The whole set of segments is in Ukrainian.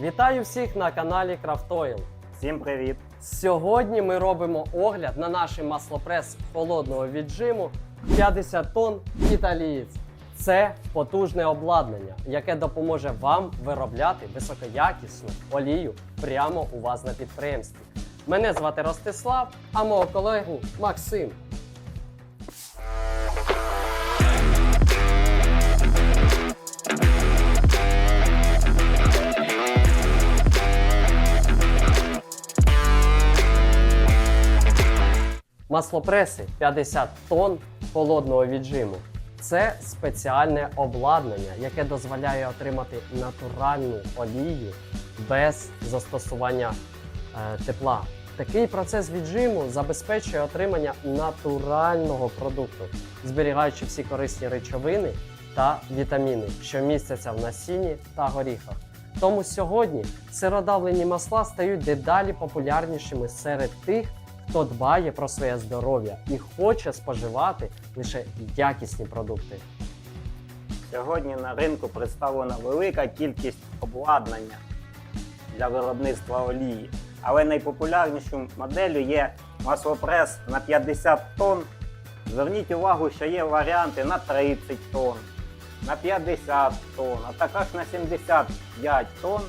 Вітаю всіх на каналі Крафтойл. Всім привіт! Сьогодні ми робимо огляд на наш маслопрес холодного віджиму 50 тонн італієць. Це потужне обладнання, яке допоможе вам виробляти високоякісну олію прямо у вас на підприємстві. Мене звати Ростислав, а мого колегу Максим. Маслопреси 50 тонн холодного віджиму. Це спеціальне обладнання, яке дозволяє отримати натуральну олію без застосування е, тепла. Такий процес віджиму забезпечує отримання натурального продукту, зберігаючи всі корисні речовини та вітаміни, що містяться в насінні та горіхах. Тому сьогодні сиродавлені масла стають дедалі популярнішими серед тих, хто дбає про своє здоров'я і хоче споживати лише якісні продукти. Сьогодні на ринку представлена велика кількість обладнання для виробництва олії. Але найпопулярнішою моделлю є маслопрес на 50 тонн. Зверніть увагу, що є варіанти на 30 тонн, на 50 тонн, а також на 75 тонн.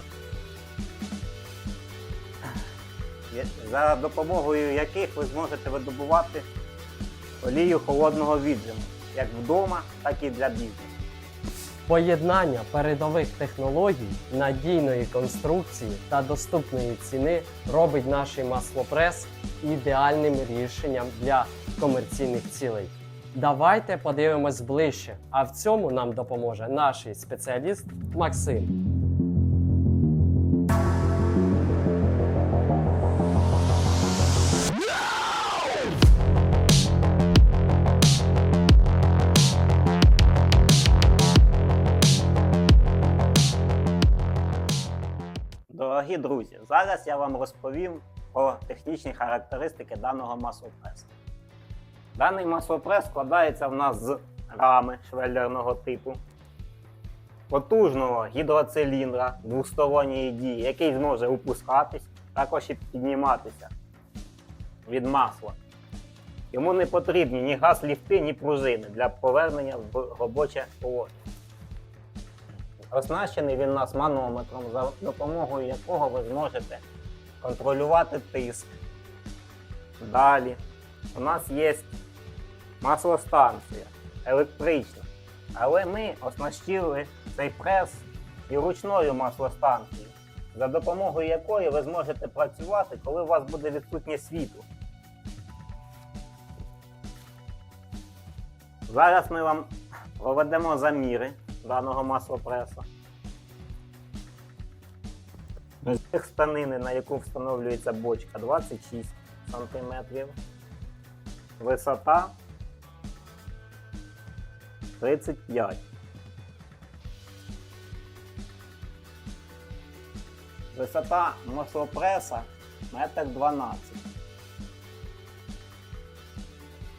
За допомогою яких ви зможете видобувати олію холодного віджиму, як вдома, так і для бізнесу. Поєднання передових технологій, надійної конструкції та доступної ціни робить наш маслопрес ідеальним рішенням для комерційних цілей. Давайте подивимось ближче, а в цьому нам допоможе наш спеціаліст Максим. Дорогі друзі, зараз я вам розповім про технічні характеристики даного маслопресу. Даний маслопрес складається в нас з рами швеллерного типу, потужного гідроциліндра двосторонньої дії, який зможе опускатись, також і підніматися від масла. Йому не потрібні ні газ ліфти, ні пружини для повернення в робоче положення. Оснащений він нас манометром, за допомогою якого ви зможете контролювати тиск. Далі у нас є маслостанція електрична. Але ми оснащили цей прес і ручною маслостанцією, за допомогою якої ви зможете працювати, коли у вас буде відсутнє світло. Зараз ми вам проведемо заміри даного маслопреса. Розмір станини, на яку встановлюється бочка 26 см. Висота 35 Висота маслопреса 1,12 м.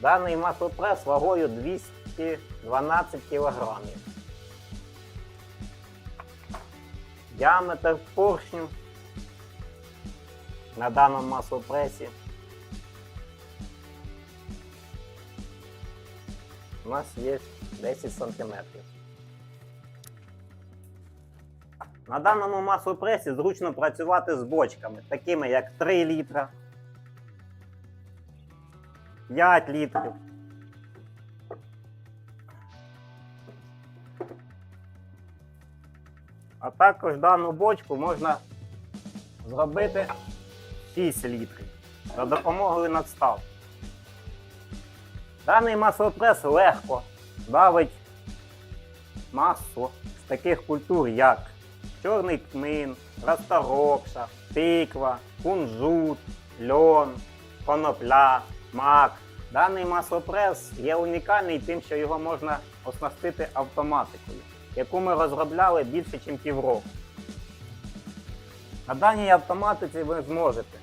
Даний маслопрес вагою 212 кг. Діаметр поршню на даному маслопресі у нас є 10 см. На даному маслопресі зручно працювати з бочками, такими як 3 літра, 5 літрів. А також дану бочку можна зробити 6 літрів за допомогою надстав. Даний маслопрес легко давить масло з таких культур, як чорний кмин, расторопша, тиква, кунжут, льон, конопля, мак. Даний маслопрес є унікальний тим, що його можна оснастити автоматикою, яку ми розробляли більше, ніж півроку. На даній автоматиці ви зможете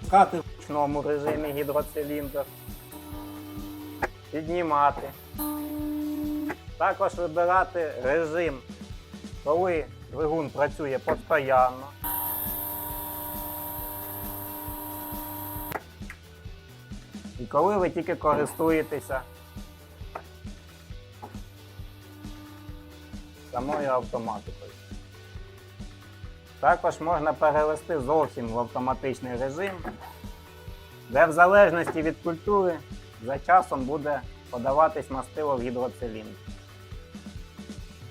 пускати в ручному режимі гідроциліндр, піднімати, також вибирати режим, коли Двигун працює постійно. І коли ви тільки користуєтеся самою автоматикою. Також можна перевести зовсім в автоматичний режим, де в залежності від культури за часом буде подаватись мастило в гідроциліндр.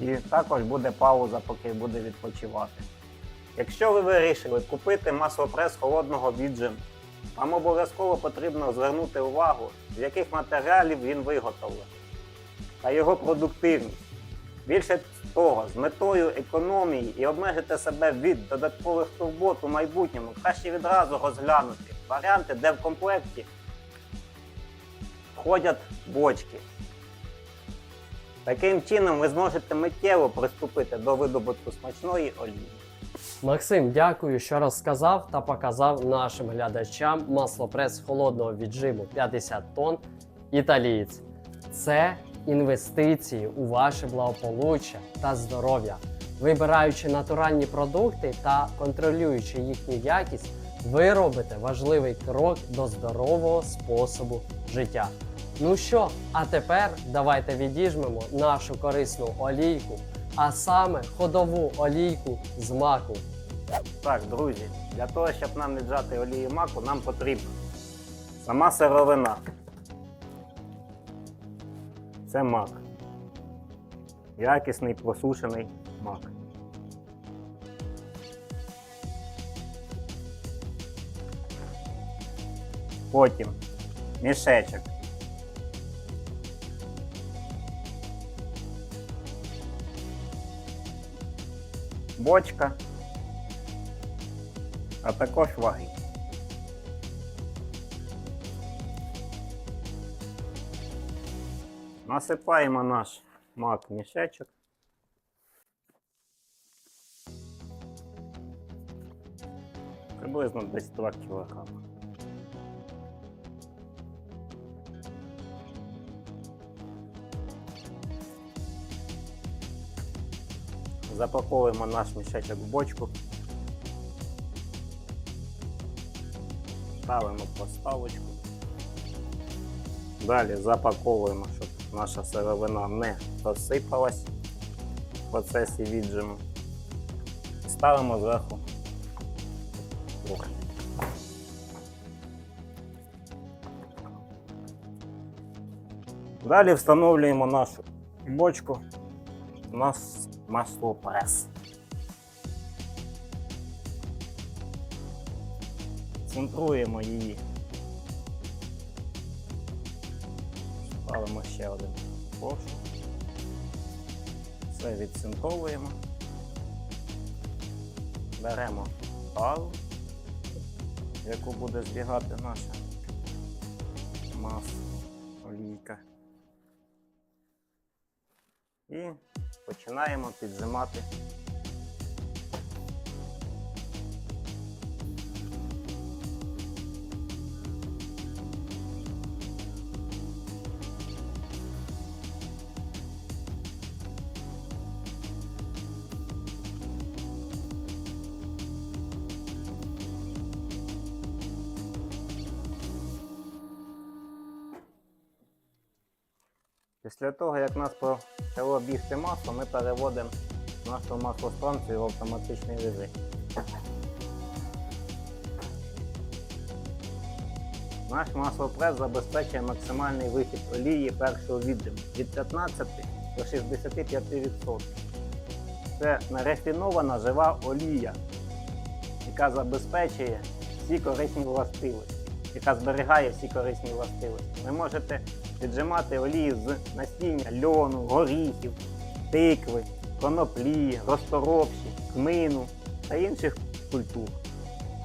І також буде пауза, поки буде відпочивати. Якщо ви вирішили купити маслопрес холодного віджиму, вам обов'язково потрібно звернути увагу, з яких матеріалів він виготовлений та його продуктивність. Більше того, з метою економії і обмежити себе від додаткових турбот у майбутньому, краще відразу розглянути варіанти, де в комплекті входять бочки. Таким чином ви зможете миттєво приступити до видобутку смачної олії. Максим, дякую, що розказав та показав нашим глядачам маслопрес холодного віджиму 50 тонн італієць. Це інвестиції у ваше благополуччя та здоров'я. Вибираючи натуральні продукти та контролюючи їхню якість, ви робите важливий крок до здорового способу життя. Ну що, а тепер давайте відіжмемо нашу корисну олійку, а саме ходову олійку з маку. Так, друзі, для того, щоб нам віджати олію маку, нам потрібна сама сировина. Це мак. Якісний просушений мак. Потім мішечок. Бочка а також ваги. Насипаємо наш мак в мішечок. Приблизно десь 2 кг. Запаковуємо наш мішечок в бочку. ставимо поставочку. Далі запаковуємо, щоб наша сировина не розсипалась в процесі віджиму. Ставимо зверху трохи. Далі встановлюємо нашу бочку. У нас маслопрес. Центруємо її. Ставимо ще один ковш. Все відцентровуємо. Беремо пару, в яку буде збігати наша маса, олійка. І починаємо піджимати Після того, як нас почало бігти масло, ми переводимо нашу маслостанцію в автоматичний режим. Наш маслопрес забезпечує максимальний вихід олії першого віджиму від 15 до 65%. Це нерафінована жива олія, яка забезпечує всі корисні властивості, яка зберігає всі корисні властивості. Ви можете віджимати олію з насіння льону, горіхів, тикви, коноплі, розторопші, кмину та інших культур.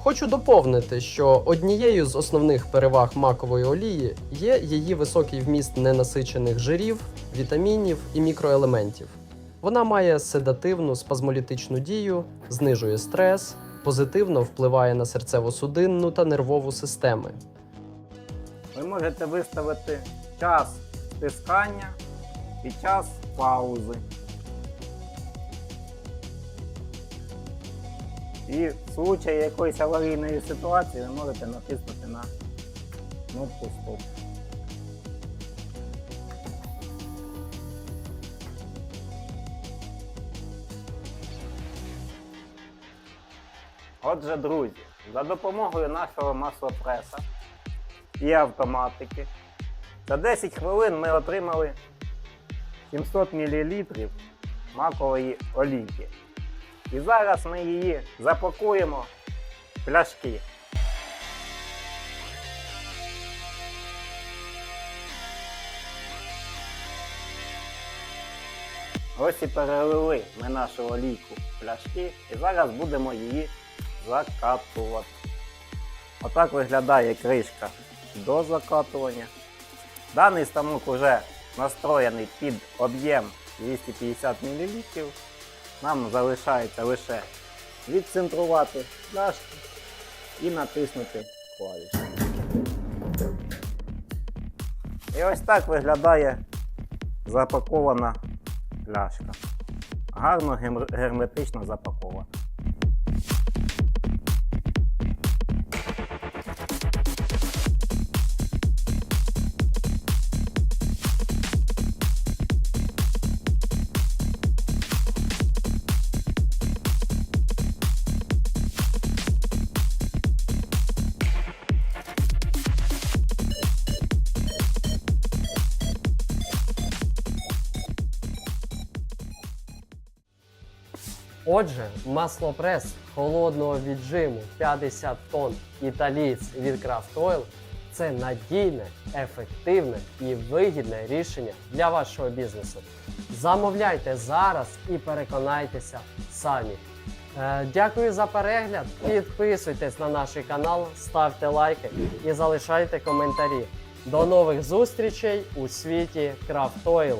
Хочу доповнити, що однією з основних переваг макової олії є її високий вміст ненасичених жирів, вітамінів і мікроелементів. Вона має седативну спазмолітичну дію, знижує стрес, позитивно впливає на серцево-судинну та нервову системи. Ви можете виставити час стискання і час паузи. І в случаї якоїсь аварійної ситуації ви можете натиснути на кнопку Стоп. Отже, друзі, за допомогою нашого маслопреса і автоматики за 10 хвилин ми отримали 700 мл макової олійки. І зараз ми її запакуємо в пляшки. Ось і перелили ми нашу олійку в пляшки і зараз будемо її закатувати. Отак виглядає кришка до закатування. Даний станок вже настроєний під об'єм 250 мл. Нам залишається лише відцентрувати пляшку і натиснути клавішу. І ось так виглядає запакована пляшка. Гарно герметично запакована. Отже, маслопрес холодного віджиму 50 тонн італієць від Craft Oil – це надійне, ефективне і вигідне рішення для вашого бізнесу. Замовляйте зараз і переконайтеся самі. Е, Дякую за перегляд. Підписуйтесь на наш канал, ставте лайки і залишайте коментарі. До нових зустрічей у світі Oil.